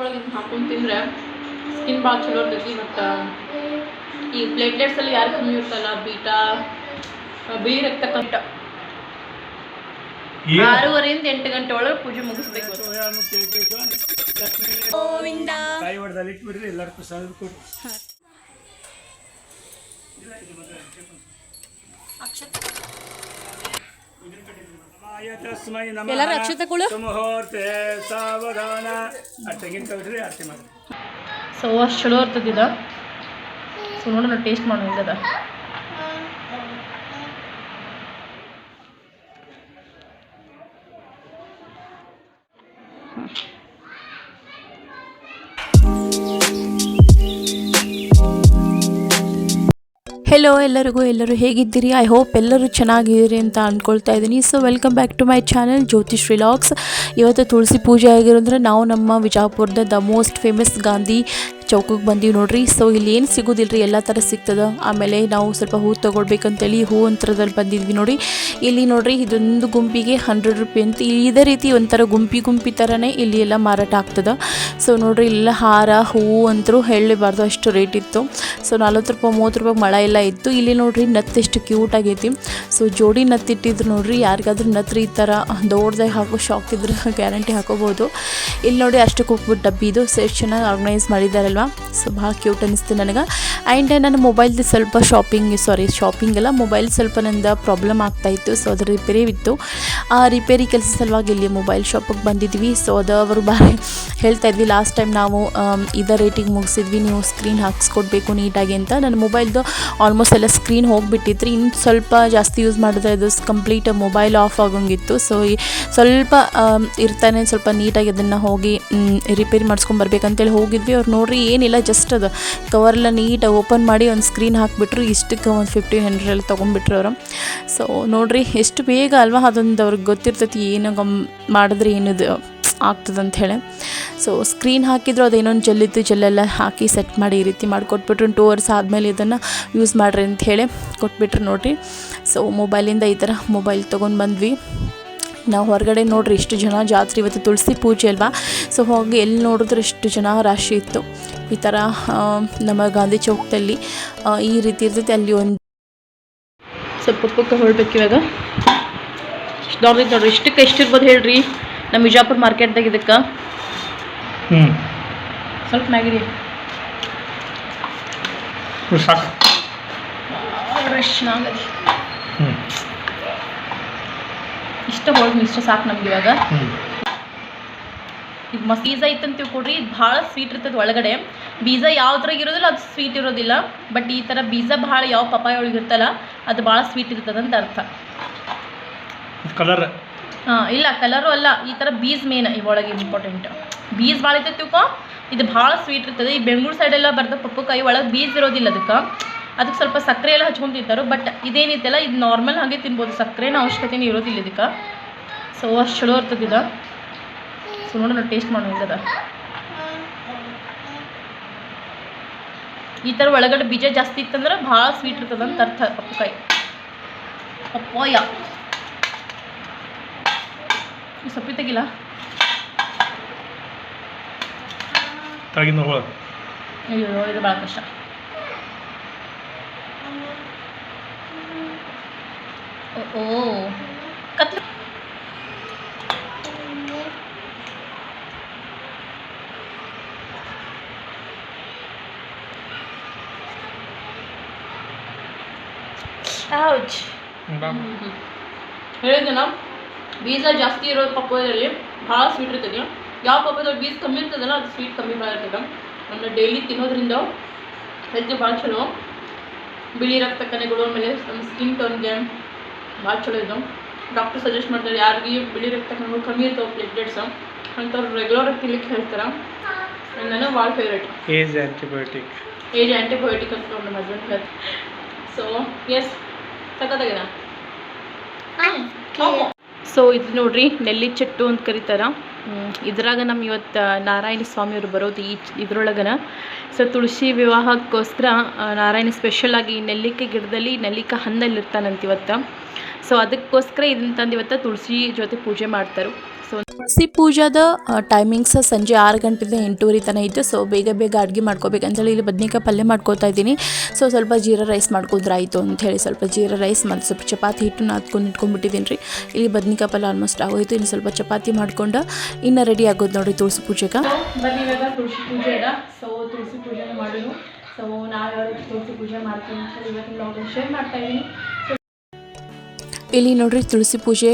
ಒಳಗೆ ಹಾಕೊಂಡು ತಿಂದರೆ ಸ್ಕಿನ್ ಭಾಳ ಚಲೋ ಇರ್ತೈತಿ. ಮತ್ತು ಈ ಪ್ಲೇಟ್ಲೆಟ್ಸಲ್ಲಿ ಯಾರು ಕಮ್ಮಿ ಇರ್ತಲ್ಲ ಬೀಟಾ ಬಿಳಿ ರಕ್ತ ಕಂಟ ಆರೂವರೆಯಿಂದ ಎಂಟು ಗಂಟೆ ಒಳಗೆ ಪೂಜೆ ಮುಗಿಸ್ಬೇಕು. ಎಲ್ಲರೂ ಅಕ್ಷತೆಗಳು? ಸೊ ಅಷ್ಟು ಚಲೋ ಇರ್ತದಿದ ಇದು. ಸೊ ನೋಡೋಣ ಟೇಸ್ಟ್ ಮಾಡೋ ಹೆಂಗದ. ಹೆಲೋ ಎಲ್ಲರಿಗೂ, ಎಲ್ಲರೂ ಹೇಗಿದ್ದೀರಿ? ಐ ಹೋಪ್ ಎಲ್ಲರೂ ಚೆನ್ನಾಗಿದ್ದೀರಿ ಅಂತ ಅಂದ್ಕೊಳ್ತಾ ಇದ್ದೀನಿ. So welcome back to my channel Jyotish relax ಇವತ್ತು ತುಳಸಿ ಪೂಜೆ ಆಗಿರೋದ್ರೆ ನಾವು ನಮ್ಮ ವಿಜಾಪುರದ ದ ಮೋಸ್ಟ್ ಫೇಮಸ್ ಗಾಂಧಿ ಚೌಕಕ್ಕೆ ಬಂದೀವಿ ನೋಡ್ರಿ. ಸೊ ಇಲ್ಲಿ ಏನು ಸಿಗೋದಿಲ್ಲ ರೀ ಎಲ್ಲ ಥರ ಸಿಗ್ತದ. ಆಮೇಲೆ ನಾವು ಸ್ವಲ್ಪ ಹೂ ತೊಗೊಳ್ಬೇಕಂತೇಳಿ ಹೂ ಅಂತರದಲ್ಲಿ ಬಂದಿದ್ವಿ ನೋಡಿ. ಇಲ್ಲಿ ನೋಡ್ರಿ, ಇದೊಂದು ಗುಂಪಿಗೆ ಹಂಡ್ರೆಡ್ ರುಪಿ ಅಂತ. ಇದೇ ರೀತಿ ಒಂಥರ ಗುಂಪಿ ಗುಂಪಿ ಥರನೇ ಇಲ್ಲಿ ಎಲ್ಲ ಮಾರಾಟ ಆಗ್ತದೆ. ಸೊ ನೋಡ್ರಿ ಇಲ್ಲ ಹಾರ ಹೂವು ಅಂತರೂ ಹೇಳಲೇಬಾರ್ದು. ಅಷ್ಟು ರೇಟ್ ಇತ್ತು. ಸೊ ನಲ್ವತ್ತು ರೂಪಾಯಿ, ಮೂವತ್ತು ರೂಪಾಯಿ ಮಳೆ ಎಲ್ಲ ಇತ್ತು. ಇಲ್ಲಿ ನೋಡ್ರಿ ನತ್ತು ಎಷ್ಟು ಕ್ಯೂಟ್ ಆಗೈತಿ. ಸೊ ಜೋಡಿ ನತ್ತಿಟ್ಟಿದ್ರು ನೋಡ್ರಿ. ಯಾರಿಗಾದ್ರೂ ನತ್ರಿ ಈ ಥರ ದೊಡ್ಡದಾಗಿ ಹಾಕೋ ಶಾಕ್ ಇದ್ರೆ ಗ್ಯಾರಂಟಿ ಹಾಕೋಬೋದು. ಇಲ್ಲಿ ನೋಡಿ, ಅಷ್ಟಕ್ಕೆ ಹೋಗ್ಬಿಟ್ಟು ಡಬ್ಬಿ ಇದು. ಸೊ ಚೆನ್ನಾಗಿ ಆರ್ಗನೈಸ್ ಮಾಡಿದ್ದಾರಲ್ವ ಸೊ ಭಾಳ ಕ್ಯೂಟ್ ಅನಿಸ್ತು ನನಗೆ. ಆ್ಯಂಡ್ ನನ್ನ ಮೊಬೈಲ್ದು ಸ್ವಲ್ಪ ಶಾಪಿಂಗ್ ಸಾರಿ ಶಾಪಿಂಗ್ ಅಲ್ಲ ಮೊಬೈಲ್ ಸ್ವಲ್ಪ ನಂದು ಪ್ರಾಬ್ಲಮ್ ಆಗ್ತಾಯಿತ್ತು ಸೊ ಅದ್ರ ರಿಪೇರಿ ಇತ್ತು. ಆ ರಿಪೇರಿ ಕೆಲಸ ಸಲುವಾಗಿ ಇಲ್ಲಿ ಮೊಬೈಲ್ ಶಾಪಿಗೆ ಬಂದಿದ್ವಿ ಸೊ ಅದು ಅವರು ಬಾರಿ ಹೇಳ್ತಾ ಇದ್ವಿ ಲಾಸ್ಟ್ ಟೈಮ್ ನಾವು ಇದೇ ರೇಟಿಗೆ ಮುಗಿಸಿದ್ವಿ, ನೀವು ಸ್ಕ್ರೀನ್ ಹಾಕ್ಸ್ಕೊಡ್ಬೇಕು ನೀಟಾಗಿ ಅಂತ. ನನ್ನ ಮೊಬೈಲ್ದು ಆಲ್ಮೋಸ್ಟ್ ಎಲ್ಲ ಸ್ಕ್ರೀನ್ ಹೋಗಿಬಿಟ್ಟಿತ್ತು. ಇನ್ನು ಸ್ವಲ್ಪ ಜಾಸ್ತಿ ಯೂಸ್ ಮಾಡಿದ್ರೆ ಅದು ಕಂಪ್ಲೀಟ್ ಮೊಬೈಲ್ ಆಫ್ ಆಗೋಂಗಿತ್ತು. ಸೊ ಸ್ವಲ್ಪ ಇರ್ತಾನೆ, ಸ್ವಲ್ಪ ನೀಟಾಗಿ ಅದನ್ನು ಹೋಗಿ ರಿಪೇರಿ ಮಾಡಿಸ್ಕೊಂಬರ್ಬೇಕಂತೇಳಿ ಹೋಗಿದ್ವಿ. ಅವ್ರು ನೋಡ್ರಿ ಏನಿಲ್ಲ ಜಸ್ಟ್ ಅದು ಕವರೆಲ್ಲ ನೀಟಾಗಿ ಓಪನ್ ಮಾಡಿ ಒಂದು ಸ್ಕ್ರೀನ್ ಹಾಕಿಬಿಟ್ರು, ಇಷ್ಟಕ್ಕೆ ಒಂದು ಫಿಫ್ಟೀನ್ ಹಂಡ್ರೆಡಲ್ಲಿ ತೊಗೊಂಡ್ಬಿಟ್ರು ಅವರು. ಸೊ ನೋಡಿರಿ, ಎಷ್ಟು ಬೇಗ ಅಲ್ವಾ ಅದೊಂದು ಅವ್ರಿಗೆ ಗೊತ್ತಿರ್ತೈತಿ, ಏನು ಗಮ್ ಮಾಡಿದ್ರೆ ಏನಿದು ಆಗ್ತದಂತ ಹೇಳಿ. ಸೊ ಸ್ಕ್ರೀನ್ ಹಾಕಿದ್ರು, ಅದೇನೊಂದು ಜಲ್ಲಿದ್ದು ಜೆಲ್ಲೆಲ್ಲ ಹಾಕಿ ಸೆಟ್ ಮಾಡಿ ಈ ರೀತಿ ಮಾಡಿಕೊಟ್ಬಿಟ್ರು. ಟೂ ಅವರ್ಸ್ ಆದಮೇಲೆ ಇದನ್ನು ಯೂಸ್ ಮಾಡಿರಿ ಅಂತ ಹೇಳಿ ಕೊಟ್ಬಿಟ್ರು ನೋಡಿರಿ. ಸೊ ಮೊಬೈಲಿಂದ ಈ ಥರ ಮೊಬೈಲ್ ತೊಗೊಂಡು ಬಂದ್ವಿ. ನಾವು ಹೊರಗಡೆ ನೋಡ್ರಿ ಇಷ್ಟು ಜನ ಜಾತ್ರೆ ಇವತ್ತು ತುಳಸಿ ಪೂಜೆ ಅಲ್ವಾ? ಸೊ ಹೋಗಿ ಎಲ್ಲಿ ನೋಡಿದ್ರೆ ಇಷ್ಟು ಜನ ರಾಶಿ ಇತ್ತು. ಈ ಥರ ನಮ್ಮ ಗಾಂಧಿ ಚೌಕದಲ್ಲಿ ಈ ರೀತಿ ಇರ್ತೈತೆ. ಅಲ್ಲಿ ಒಂದು ಸ್ವಲ್ಪ ಪಕ್ಕ ಹೊಳ್ಬೇಕು ಇವಾಗ. ಇಷ್ಟು ದೊಡ್ಡದೈತೆ ನೋಡ್ರಿ. ಇಷ್ಟಕ್ಕೆ ಎಷ್ಟಿರ್ಬೋದು ಹೇಳ್ರಿ? ನಮ್ಮ ವಿಜಾಪುರ ಮಾರ್ಕೆಟ್ದಾಗ ಇದಕ್ಕೆ. ಸ್ವಲ್ಪ ಮ್ಯಾಗಿರಿ. ಸಾಕು. ರಶ್ ಆಗಲಿ ಹ್ಞೂ ಇಷ್ಟ ಹೋಳ್ಗೆ ಇಷ್ಟ ಸಾಕು ನಮ್ಗೆ ಇವಾಗ. ಇದು ಮಸ್ತ್ ಬೀಜ ಐತಂತ ತಿಳ್ಕೊಡ್ರಿ ಇದು ಭಾಳ ಸ್ವೀಟ್ ಇರ್ತದೆ ಒಳಗಡೆ. ಬೀಜ ಯಾವ್ದ್ರಾಗ ಇರೋದಿಲ್ಲ ಅದು ಸ್ವೀಟ್ ಇರೋದಿಲ್ಲ. ಬಟ್ ಈ ಥರ ಬೀಜ ಭಾಳ ಯಾವ ಪಪಾಯ ಒಳಗೆ ಇರ್ತಲ್ಲ ಅದು ಭಾಳ ಸ್ವೀಟ್ ಇರ್ತದೆ ಅಂತ ಅರ್ಥ. ಕಲರ್ ಹಾಂ ಇಲ್ಲ ಕಲರು ಅಲ್ಲ ಈ ಥರ ಬೀಜ ಮೇನ್ ಒಳಗೆ ಇಂಪಾರ್ಟೆಂಟ್ ಬೀಜ ಭಾಳ ಐತೆ ತಿಳ್ಕೊ ಇದು ಭಾಳ ಸ್ವೀಟ್ ಇರ್ತದೆ. ಈ ಬೆಂಗಳೂರು ಸೈಡೆಲ್ಲ ಬರ್ತದೆ ಕೈ ಒಳಗೆ ಬೀಜ ಇರೋದಿಲ್ಲ ಅದಕ್ಕೆ ಅದಕ್ಕೆ ಸ್ವಲ್ಪ ಸಕ್ಕರೆ ಎಲ್ಲ ಹಚ್ಕೊಂಡು ತಿಂತಾರೆ ಬಟ್ ಇದೇನಿತ್ತಲ್ಲ ಇದು ನಾರ್ಮಲ್ ಹಾಗೆ ತಿನ್ಬೋದು. ಸಕ್ಕರೆನ ಅವಶ್ಯಕತೆನೇ ಇರೋದಿಲ್ಲ ಇದಕ್ಕೆ. ಸೊ ಅಷ್ಟು ಚಲೋ ಇರ್ತದಿದ ಸೊ ನೋಡೋಣ ಟೇಸ್ಟ್ ಮಾಡೋಣ ಹೆಂಗದ ಈ ಥರ ಒಳಗಡೆ ಬೀಜ ಜಾಸ್ತಿ ಇತ್ತಂದ್ರೆ ಭಾಳ ಸ್ವೀಟ್ ಇರ್ತದೆ ಅಂತ ಅರ್ಥ ಅಪ್ಪಕಾಯಿ. ಪಪ್ಪಾಯ. ಸಪ್ಪಿ ತೆಗಿಲ್ಲ ಅಯ್ಯೋ ಇದು ಭಾಳ ಕಷ್ಟ. ಓ, ಓ. Ouch. ಹೇಳಿದ್ನಲ್ಲ ಬೀಜ ಜಾಸ್ತಿ ಇರೋ ಪಪ್ಪಾಯದಲ್ಲಿ ಭಾಳ ಸ್ವೀಟ್ ಇರ್ತದೆ ಯಾವ ಪಪ್ಪಾಯದಲ್ಲಿ ಬೀಜ ಕಮ್ಮಿ ಇರ್ತದಲ್ಲ ಅದು ಸ್ವೀಟ್ ಕಮ್ಮಿ ಭಾಳ ಇರ್ತದೆ. ಆಮೇಲೆ ಡೈಲಿ ತಿನ್ನೋದ್ರಿಂದ ಹೆಲ್ತ್ ಭಾಳ ಚಲೋ. ಬಿಳಿ ರಕ್ತ ಕಣಗಳು ಆಮೇಲೆ ನಮ್ಮ ಸ್ಕಿನ್ ಟೋನ್ಗೆ ಭಾಳ ಚಲೋ ಇದು ಡಾಕ್ಟರ್ ಸಜೆಸ್ಟ್ ಮಾಡ್ತಾರೆ ಯಾರಿಗೆ ಬಿಳಿ ರಕ್ತ ಕಣಗಳು ಕಮ್ಮಿ ಇರ್ತಾವೆ ಪ್ಲೇಟ್ಲೆಟ್ಸ್ ಅಂಥವ್ರು ರೆಗ್ಯುಲರ್ ಆಗಿ ತಿನ್ಲಿಕ್ಕೆ ಹೇಳ್ತಾರೆ. ನನಗೆ ಭಾಳ favourite as antibiotic as antibiotic ಅಂತ ನಮ್ಮ ಹಸ್ಬೆಂಡ್ ಹೇಳ್ತಾರೆ. ಸೊ ಎಸ್ ಸಖತ್ತಾಗಿದೆ? ಸೊ ಇದು ನೋಡ್ರಿ ನೆಲ್ಲಿ ಚಟ್ಟು ಅಂತ ಕರೀತಾರ. ಇದ್ರಾಗ ನಮ್ಮ ಇವತ್ತು ನಾರಾಯಣ ಸ್ವಾಮಿಯವರು ಬರೋದು ಈ ಇದ್ರೊಳಗನ. ಸೊ ತುಳಸಿ ವಿವಾಹಕ್ಕೋಸ್ಕರ ನಾರಾಯಣ ಸ್ಪೆಷಲ್ ಆಗಿ ನೆಲ್ಲಿಕೆ ಗಿಡದಲ್ಲಿ ನೆಲ್ಲಿಕ ಹಣ್ಣಲ್ಲಿ ಇರ್ತಾನಂತ ಇವತ್ತು. ಸೊ ಅದಕ್ಕೋಸ್ಕರ ಇದನ್ನ ತಂದು ಇವತ್ತು ತುಳಸಿ ಜೊತೆ ಪೂಜೆ ಮಾಡ್ತಾರೆ. ಸೊ ತುಳಸಿ ಪೂಜಾದ ಟೈಮಿಂಗ್ಸ್ ಸಂಜೆ ಆರು ಗಂಟೆಯಿಂದ ಎಂಟೂವರೆ ತನಕ ಇತ್ತು. ಸೊ ಬೇಗ ಬೇಗ ಅಡುಗೆ ಮಾಡ್ಕೋಬೇಕಂತೇಳಿ ಇಲ್ಲಿ ಬದ್ನಿಕಾಯಿ ಪಲ್ಯ ಮಾಡ್ಕೋತಾ ಇದ್ದೀನಿ. ಸೊ ಸ್ವಲ್ಪ ಜೀರಾ ರೈಸ್ ಮಾಡ್ಕೊಂಡ್ರೆ ಆಯಿತು ಅಂತ ಹೇಳಿ ಸ್ವಲ್ಪ ಜೀರಾ ರೈಸ್ ಮತ್ತು ಸ್ವಲ್ಪ ಚಪಾತಿ ಹಿಟ್ಟು ನಾದ್ಕೊಂಡು ಇಟ್ಕೊಂಡ್ಬಿಟ್ಟಿದ್ದೀನಿ ರೀ. ಇಲ್ಲಿ ಬದ್ನಿಕಾಯಿ ಪಲ್ಯ ಆಲ್ಮೋಸ್ಟ್ ಆಗೋಯ್ತು. ಇನ್ನು ಸ್ವಲ್ಪ ಚಪಾತಿ ಮಾಡ್ಕೊಂಡು ಇನ್ನು ರೆಡಿ ಆಗೋದು ನೋಡಿ ತುಳಸಿ ಪೂಜೆಗೆ. ಬನ್ನಿ ಇವಾಗ ತುಳಸಿ ಪೂಜೆ ಸೊ ತುಳಸಿ ಪೂಜೆ ಮಾಡೋದು ಸೊ ನಾವು ತುಳಸಿ ಪೂಜೆ ಮಾಡ್ತೀವಿ ನಾವು ಶೇರ್ ಮಾಡ್ತಾ ಇದ್ದೀನಿ. ಇಲ್ಲಿ ನೋಡ್ರಿ ತುಳಸಿ ಪೂಜೆ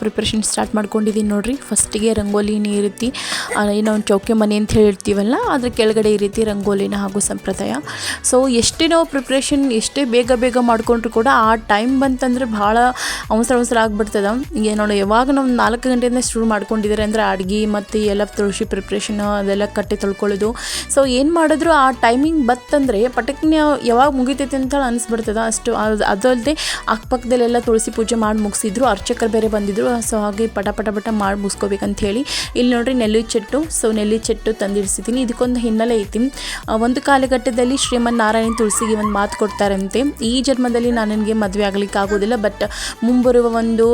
ಪ್ರಿಪ್ರೇಷನ್ ಸ್ಟಾರ್ಟ್ ಮಾಡ್ಕೊಂಡಿದ್ದೀನಿ ನೋಡ್ರಿ. ಫಸ್ಟಿಗೆ ರಂಗೋಲಿನ ಈ ರೀತಿ ಆ, ಏನೋ ಒಂದು ಚೌಕೆ ಮನೆ ಅಂತ ಹೇಳ್ತೀವಲ್ಲ ಅದ್ರ ಕೆಳಗಡೆ ಈ ರೀತಿ ರಂಗೋಲಿನ ಹಾಗೂ ಸಂಪ್ರದಾಯ. ಸೊ ಎಷ್ಟೇ ನಾವು ಪ್ರಿಪ್ರೇಷನ್ ಎಷ್ಟೇ ಬೇಗ ಬೇಗ ಮಾಡ್ಕೊಂಡ್ರು ಕೂಡ ಆ ಟೈಮ್ ಬಂತಂದ್ರೆ ಭಾಳ ಅವಸರ ಅವಸರ ಆಗ್ಬಿಡ್ತದ. ಏನೋ ಯಾವಾಗ ನಾವು ನಾಲ್ಕು ಗಂಟೆಯಿಂದ ಶುರು ಮಾಡ್ಕೊಂಡಿದ್ದಾರೆ ಅಂದರೆ ಅಡುಗೆ ಮತ್ತು ಎಲ್ಲ ತುಳಸಿ ಪ್ರಿಪ್ರೇಷನ್ ಅದೆಲ್ಲ ಕಟ್ಟೆ ತೊಳ್ಕೊಳ್ಳೋದು. ಸೊ ಏನು ಮಾಡಿದ್ರು ಆ ಟೈಮಿಂಗ್ ಬತ್ತಂದರೆ ಪಟಕ್ನ ಯಾವಾಗ ಮುಗಿತೈತೆ ಅಂತ ಅನಿಸ್ಬಿಡ್ತದ. ಅಷ್ಟು ಅದು ಅದಲ್ಲದೆ ಅಕ್ಕಪಕ್ಕದಲ್ಲೆಲ್ಲ ತುಳಸಿ ಪೂಜೆ ಮಾಡಿ ಮುಗಿಸಿದ್ರು, ಅರ್ಚಕರು ಬೇರೆ ಬಂದಿದ್ರು. ಸೊ ಹಾಗೆ ಪಟ ಪಟ ಪಟ ಮಾಡಿ ಮುಗಿಸ್ಕೋಬೇಕಂತ ಹೇಳಿ ಇಲ್ಲಿ ನೋಡ್ರಿ ನೆಲ್ಲಿ ಚೆಟ್ಟು. ಸೊ ನೆಲ್ಲಿ ಚೆಟ್ಟು ತಂದಿಡಿಸಿದ್ದೀನಿ. ಇದಕ್ಕೊಂದು ಹಿನ್ನೆಲೆ ಐತಿ. ಒಂದು ಕಾಲಘಟ್ಟದಲ್ಲಿ ಶ್ರೀಮನ್ ನಾರಾಯಣ ತುಳಸಿಗೆ ಒಂದು ಮಾತು ಕೊಡ್ತಾರಂತೆ. ಈ ಜನ್ಮದಲ್ಲಿ ನಾನು ನನಗೆ ಮದುವೆ ಆಗಲಿಕ್ಕೆ ಆಗೋದಿಲ್ಲ ಬಟ್ ಮುಂಬರುವ ಒಂದು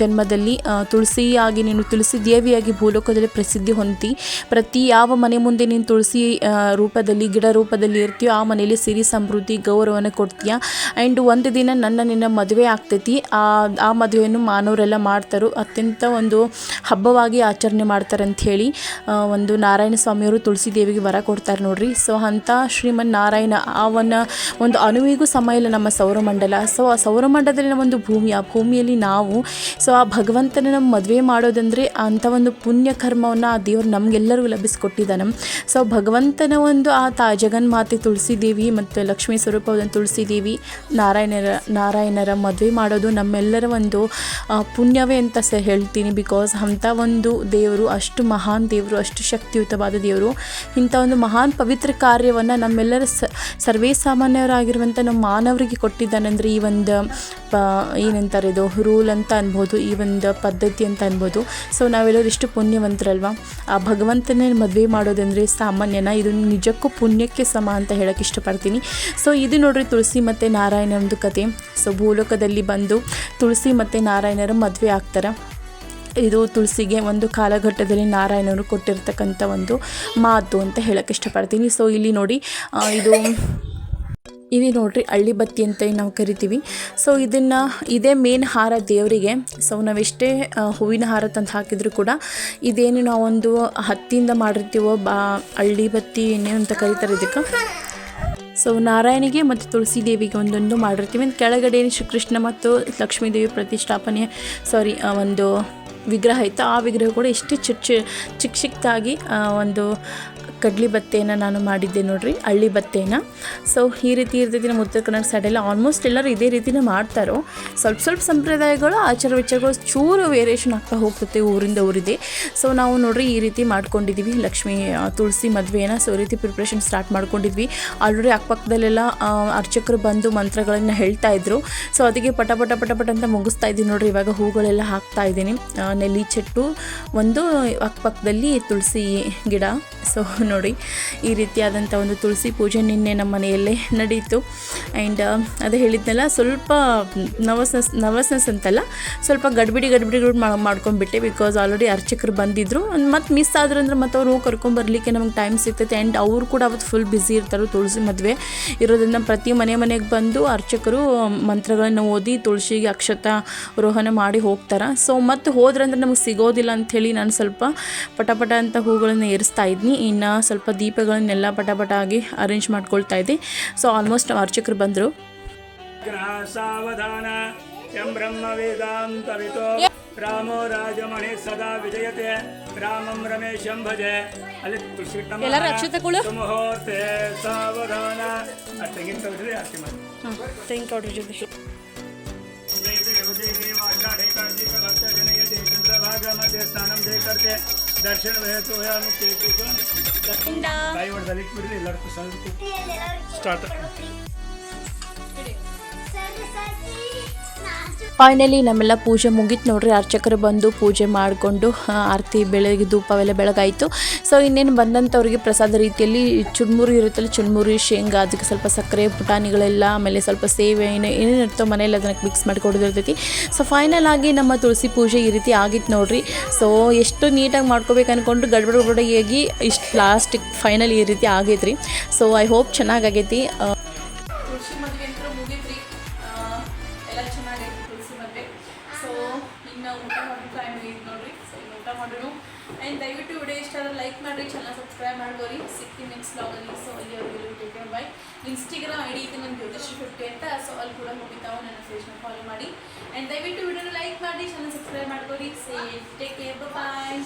ಜನ್ಮದಲ್ಲಿ ತುಳಸಿಯಾಗಿ ನೀನು ತುಳಸಿ ದೇವಿಯಾಗಿ ಭೂಲೋಕದಲ್ಲಿ ಪ್ರಸಿದ್ಧಿ ಹೊಂದಿ, ಪ್ರತಿ ಯಾವ ಮನೆ ಮುಂದೆ ನೀನು ತುಳಸಿ ರೂಪದಲ್ಲಿ, ಗಿಡ ರೂಪದಲ್ಲಿ ಇರ್ತೀಯೋ, ಆ ಮನೆಯಲ್ಲಿ ಸಿರಿ ಸಮೃದ್ಧಿ ಗೌರವನ ಕೊಡ್ತೀಯ? ಆ್ಯಂಡ್ ಒಂದು ದಿನ ನನ್ನ ನಿನ್ನ ಮದುವೆ ಆಗ್ತೈತಿ. ಆ ಆ ಮದುವೆಯನ್ನು ಮಾನವರೆಲ್ಲ ಮಾಡ್ತಾರೋ ಅತ್ಯಂತ ಒಂದು ಹಬ್ಬವಾಗಿ ಆಚರಣೆ ಮಾಡ್ತಾರೆ ಅಂತ ಹೇಳಿ ಒಂದು ನಾರಾಯಣ ಸ್ವಾಮಿಯವರು ತುಳಸಿ ದೇವಿಗೆ ವರ ಕೊಡ್ತಾರೆ ನೋಡ್ರಿ. ಸೊ ಅಂಥ ಶ್ರೀಮನ್ ನಾರಾಯಣ, ಅವನ ಒಂದು ಅಣುವಿಗೂ ಸಮ ಇಲ್ಲ ನಮ್ಮ ಸೌರಮಂಡಲ. ಸೊ ಆ ಸೌರಮಂಡಲದಲ್ಲಿನ ಒಂದು ಭೂಮಿ, ಆ ಭೂಮಿಯಲ್ಲಿ ನಾವು ಸೊ ಆ ಭಗವಂತನ ನಮ್ಮ ಮದುವೆ ಮಾಡೋದಂದರೆ ಅಂಥ ಒಂದು ಪುಣ್ಯ ಕರ್ಮವನ್ನು ಆ ದೇವರು ನಮಗೆಲ್ಲರಿಗೂ ಲಭಿಸಿಕೊಟ್ಟಿದ್ದಾನೆ. ಸೊ ಭಗವಂತನ ಒಂದು ಆ ತಾ ಜಗನ್ಮಾತೆ ತುಳಸಿ ದೇವಿ ಮತ್ತು ಲಕ್ಷ್ಮೀ ಸ್ವರೂಪವಾದ ತುಳಸಿ ದೇವಿ ನಾರಾಯಣರ ನಾರಾಯಣರ ಮದುವೆ ಮಾಡೋದು ನಮ್ಮೆಲ್ಲರ ಒಂದು ಪುಣ್ಯವೇ ಅಂತ ಸಹ ಹೇಳ್ತೀನಿ. ಬಿಕಾಸ್ ಅಂಥ ಒಂದು ದೇವರು, ಅಷ್ಟು ಮಹಾನ್ ದೇವರು, ಅಷ್ಟು ಶಕ್ತಿಯುತವಾದ ದೇವರು, ಇಂಥ ಒಂದು ಮಹಾನ್ ಪವಿತ್ರ ಕಾರ್ಯವನ್ನು ನಮ್ಮೆಲ್ಲರ ಸರ್ವೇ ಸಾಮಾನ್ಯರಾಗಿರುವಂಥ ನಮ್ಮ ಮಾನವರಿಗೆ ಕೊಟ್ಟಿದ್ದಾನಂದರೆ ಈ ಒಂದು ಪ ಏನಂತಾರೆ ಇದು, ರೂಲ್ ಅಂತ ಅನ್ಬೋದು, ಈ ಒಂದು ಪದ್ಧತಿ ಅಂತ ಅನ್ಬೋದು. ಸೊ ನಾವೆಲ್ಲರೂ ಇಷ್ಟು ಪುಣ್ಯವಂತರಲ್ವಾ? ಆ ಭಗವಂತನೇ ಮದುವೆ ಮಾಡೋದಂದರೆ ಸಾಮಾನ್ಯನ, ಇದು ನಿಜಕ್ಕೂ ಪುಣ್ಯಕ್ಕೆ ಸಮ ಅಂತ ಹೇಳೋಕ್ಕೆ ಇಷ್ಟಪಡ್ತೀನಿ. ಸೊ ಇದು ನೋಡ್ರಿ ತುಳಸಿ ಮತ್ತು ನಾರಾಯಣ ಒಂದು ಕತೆ. ಸೊ ಭೂಲೋಕದಲ್ಲಿ ಬಂದು ತುಳಸಿ ಮತ್ತು ನಾರಾಯಣರು ಮದುವೆ ಆಗ್ತಾರೆ. ಇದು ತುಳಸಿಗೆ ಒಂದು ಕಾಲಘಟ್ಟದಲ್ಲಿ ನಾರಾಯಣರು ಕೊಟ್ಟಿರ್ತಕ್ಕಂಥ ಒಂದು ಮಾತು ಅಂತ ಹೇಳೋಕ್ಕೆ ಇಷ್ಟಪಡ್ತೀನಿ. ಸೊ ಇಲ್ಲಿ ನೋಡಿ ಇದು ಇದು ನೋಡಿರಿ, ಹಳ್ಳಿ ಬತ್ತಿ ಅಂತ ನಾವು ಕರಿತೀವಿ. ಸೊ ಇದನ್ನು, ಇದೇ ಮೇನ್ ಹಾರ ದೇವರಿಗೆ ಸೊ ನಾವೆಷ್ಟೇ ಹೂವಿನ ಹಾರ ತಂದು ಹಾಕಿದ್ರು ಕೂಡ, ಇದೇನು ನಾವೊಂದು ಹತ್ತಿಯಿಂದ ಮಾಡಿರ್ತೀವೋ, ಬಾ, ಹಳ್ಳಿ ಬತ್ತಿ ಏನೇನು ಅಂತ ಕರಿತಾರೆ ಇದಕ್ಕೆ. ಸೊ ನಾರಾಯಣಿಗೆ ಮತ್ತು ತುಳಸಿ ದೇವಿಗೆ ಒಂದೊಂದು ಮಾಡಿರ್ತೀವಿ. ಕೆಳಗಡೆ ಶ್ರೀಕೃಷ್ಣ ಮತ್ತು ಲಕ್ಷ್ಮೀ ದೇವಿ ಪ್ರತಿಷ್ಠಾಪನೆ ಸಾರಿ ಒಂದು ವಿಗ್ರಹ ಇತ್ತು. ಆ ವಿಗ್ರಹ ಕೂಡ ಎಷ್ಟು ಚಿಕ್ಕ ಚಿಕ್ಕ ಚಿಕ್ಕದಾಗಿ ಒಂದು ಕಡ್ಲಿ ಬತ್ತೆಯನ್ನು ನಾನು ಮಾಡಿದ್ದೆ ನೋಡ್ರಿ, ಹಳ್ಳಿ ಬತ್ತೆನ. ಸೊ ಈ ರೀತಿ ಇರ್ತೈತಿ ನಮ್ಮ ಉತ್ತರ ಕನ್ನಡ ಸೈಡೆಲ್ಲ ಆಲ್ಮೋಸ್ಟ್ ಎಲ್ಲರೂ ಇದೇ ರೀತಿನೇ ಮಾಡ್ತಾರೋ. ಸ್ವಲ್ಪ ಸ್ವಲ್ಪ ಸಂಪ್ರದಾಯಗಳು, ಆಚಾರ ವಿಚಾರಗಳು ಚೂರು ವೇರಿಯೇಷನ್ ಆಗ್ತಾ ಹೋಗುತ್ತೆ ಊರಿಂದ ಊರಿದೆ ಸೊ ನಾವು ನೋಡ್ರಿ ಈ ರೀತಿ ಮಾಡ್ಕೊಂಡಿದ್ದೀವಿ ಲಕ್ಷ್ಮೀ ತುಳಸಿ ಮದುವೆನ ಸೊ ಈ ರೀತಿ ಪ್ರಿಪ್ರೇಷನ್ ಸ್ಟಾರ್ಟ್ ಮಾಡ್ಕೊಂಡಿದ್ವಿ. ಆಲ್ರೆಡಿ ಅಕ್ಕಪಕ್ಕದಲ್ಲೆಲ್ಲ ಅರ್ಚಕರು ಬಂದು ಮಂತ್ರಗಳನ್ನು ಹೇಳ್ತಾ ಇದ್ರು. ಸೊ ಅದಕ್ಕೆ ಪಟ ಪಟ ಪಟ ಪಟ ಅಂತ ಮುಗಿಸ್ತಾ ಇದ್ದೀನಿ ನೋಡ್ರಿ. ಇವಾಗ ಹೂಗಳೆಲ್ಲ ಹಾಕ್ತಾ ಇದ್ದೀನಿ. ನೆಲ್ಲಿ ಚೆಟ್ಟು, ಒಂದು ಅಕ್ಕಪಕ್ಕದಲ್ಲಿ ತುಳಸಿ ಗಿಡ. ಸೊ ನೋಡಿ ಈ ರೀತಿಯಾದಂಥ ಒಂದು ತುಳಸಿ ಪೂಜೆ ನಿನ್ನೆ ನಮ್ಮ ಮನೆಯಲ್ಲೇ ನಡೀತು. ಆ್ಯಂಡ್ ಅದೇ ಹೇಳಿದ್ನಲ್ಲ, ಸ್ವಲ್ಪ ನರ್ವಸ್ನೆಸ್ ನರ್ವಸ್ನೆಸ್ ಅಂತಲ್ಲ, ಸ್ವಲ್ಪ ಗಡ್ಬಿಡಿ ಗಡ್ಬಿಡಿಗಳು ಮಾಡ್ಕೊಂಡ್ಬಿಟ್ಟೆ ಬಿಕಾಸ್ ಆಲ್ರೆಡಿ ಅರ್ಚಕರು ಬಂದಿದ್ದರು ಮತ್ತು ಮಿಸ್ ಆದ್ರೆ ಅಂದ್ರೆ ಮತ್ತು ಅವ್ರು ಕರ್ಕೊಂಬರ್ಲಿಕ್ಕೆ ನಮ್ಗೆ ಟೈಮ್ ಸಿಗ್ತೈತೆ. ಆ್ಯಂಡ್ ಅವರು ಕೂಡ ಅವತ್ತು ಫುಲ್ ಬ್ಯುಸಿ ಇರ್ತಾರೆ ತುಳಸಿ ಮದುವೆ. ಇರೋದ್ರಿಂದ ಪ್ರತಿ ಮನೆ ಮನೆಗೆ ಬಂದು ಅರ್ಚಕರು ಮಂತ್ರಗಳನ್ನು ಓದಿ ತುಳಸಿಗೆ ಅಕ್ಷತ ರೋಹಣ ಮಾಡಿ ಹೋಗ್ತಾರೆ. ಸೊ ಮತ್ತು ಹೋದ್ರಂದ್ರೆ ನಮಗೆ ಸಿಗೋದಿಲ್ಲ ಅಂಥೇಳಿ ನಾನು ಸ್ವಲ್ಪ ಪಟ ಪಟ ಅಂತ ಹೂಗಳನ್ನು ಏರಿಸ್ತಾ ಇದ್ನಿ. ಇನ್ನು ಸ್ವಲ್ಪ ದೀಪಗಳನ್ನೆಲ್ಲ ಪಟ ಆಗಿ ಅರೇಂಜ್ ಮಾಡ್ಕೊಳ್ತಾ ಇದ್ದೆ. ಸೊ ಆಲ್ಮೋಸ್ಟ್ ಅರ್ಚಕರು ಬಂದರು. ರಾಮೋ ರಾಜಮಣಿ ಸದಾ ವಿಜಯತೆ. ರಾಮಂ ರಮೇಶಂ ಭಜೆ. ಅಲ್ಲಿ ಎಲ್ಲರ ಅಕ್ಷತೆಗಳು ಮುಹೂರ್ತೆ ಸಾವಧಾನ. ತೆಂಗಿನ ಕೌಡ್ರಿ ಅರ್ತಿ ಮಾಡಿ. ತೆಂಗಿನ ಕೌಡ್ರಿ ಜೊತೆ ದೇವಿ ದೇವಿ ವಾಚಾಡೆ ಕಾರ್ತಿಕ ಭಕ್ತ ಜನಯ ದೇವೇಂದ್ರ ಭಾಗ ಮಧ್ಯ ಸ್ನಾನಂ ಜಯ ಕರ್ತೆ ದರ್ಶನ ಕೇಕ್ ದಯವಿಟ್ಟು ದಲಿಟ್ಟು ಬಿಡ್ರಿ ಎಲ್ಲರಿಗೂ ಸ್ವಲ್ಪ ಸ್ಟಾರ್ಟ್ ಫೈನಲಿ ನಮ್ಮೆಲ್ಲ ಪೂಜೆ ಮುಗೀತು ನೋಡ್ರಿ. ಅರ್ಚಕರು ಬಂದು ಪೂಜೆ ಮಾಡಿಕೊಂಡು ಆರತಿ ಬೆಳಗ್ಗೆ ಧೂಪವೆಲ್ಲ ಬೆಳಗಾಯಿತು. ಸೊ ಇನ್ನೇನು ಬಂದಂಥವ್ರಿಗೆ ಪ್ರಸಾದ ರೀತಿಯಲ್ಲಿ ಚುರ್ಮುರಿ ಇರುತ್ತಲ್ಲ, ಚುರ್ಮುರಿ, ಶೇಂಗಾ, ಅದಕ್ಕೆ ಸ್ವಲ್ಪ ಸಕ್ಕರೆ, ಪುಟಾಣಿಗಳೆಲ್ಲ, ಆಮೇಲೆ ಸ್ವಲ್ಪ ಸೇವೆ ಏನು ಏನೇನು ಇರ್ತೋ ಮನೇಲಿ ಅದಕ್ಕೆ ಮಿಕ್ಸ್ ಮಾಡಿ ಕೊಡೋದಿರ್ತೈತಿ. ಸೊ ಫೈನಲ್ ಆಗಿ ನಮ್ಮ ತುಳಸಿ ಪೂಜೆ ಈ ರೀತಿ ಆಗಿತ್ತು ನೋಡ್ರಿ. ಸೊ ಎಷ್ಟು ನೀಟಾಗಿ ಮಾಡ್ಕೋಬೇಕು ಅಂದ್ಕೊಂಡು ಗಡ್ಬಡ ಗಡ್ಬಡಿಯಾಗಿ ಇಷ್ಟು ಲಾಸ್ಟಿಗೆ ಫೈನಲ್ ಈ ರೀತಿ ಆಗೈತ್ರಿ. ಸೊ ಐ ಹೋಪ್ ಚೆನ್ನಾಗೈತಿ ಇನ್ನು ಊಟ ಮಾಡೋದು ಟೈಮ್ ಆಗೈತೆ ನೋಡ್ರಿ. ಸೊ ಊಟ ಮಾಡೋಣ ಆ್ಯಂಡ್ ದಯವಿಟ್ಟು ವಿಡಿಯೋ ಇಷ್ಟ ಆದರೆ ಲೈಕ್ ಮಾಡಿರಿ ಚಾನಲ್ ಸಬ್ಸ್ಕ್ರೈಬ್ ಮಾಡ್ಕೊಳ್ಳಿ ಸಿಕ್ಕಿ ನೆಕ್ಸ್ಟ್ ಬ್ಲಾಗಲ್ಲಿ ಸೊ ಅಲ್ಲಿವರೆಗೂ take care bye Instagram I D ಇದೆ ನನ್ನ ಜ್ಯೋತಿಷಿ ಫಿಫ್ಟಿ ಅಂತ ಸೊ ಅಲ್ಲಿ ಕೂಡ ಹೋಗಿದ್ದಾವೆ ನನ್ನ ಸೇಜ್ನ ಫಾಲೋ ಮಾಡಿ. ಆ್ಯಂಡ್ ದಯವಿಟ್ಟು ವಿಡಿಯೋನ ಲೈಕ್ ಮಾಡಿ ಚಾನಲ್ ಸಬ್ಸ್ಕ್ರೈಬ್ ಮಾಡ್ಬೋರಿ ಸೇ ಟೇಕ್ ಕೇರ್ ಬಾಯ್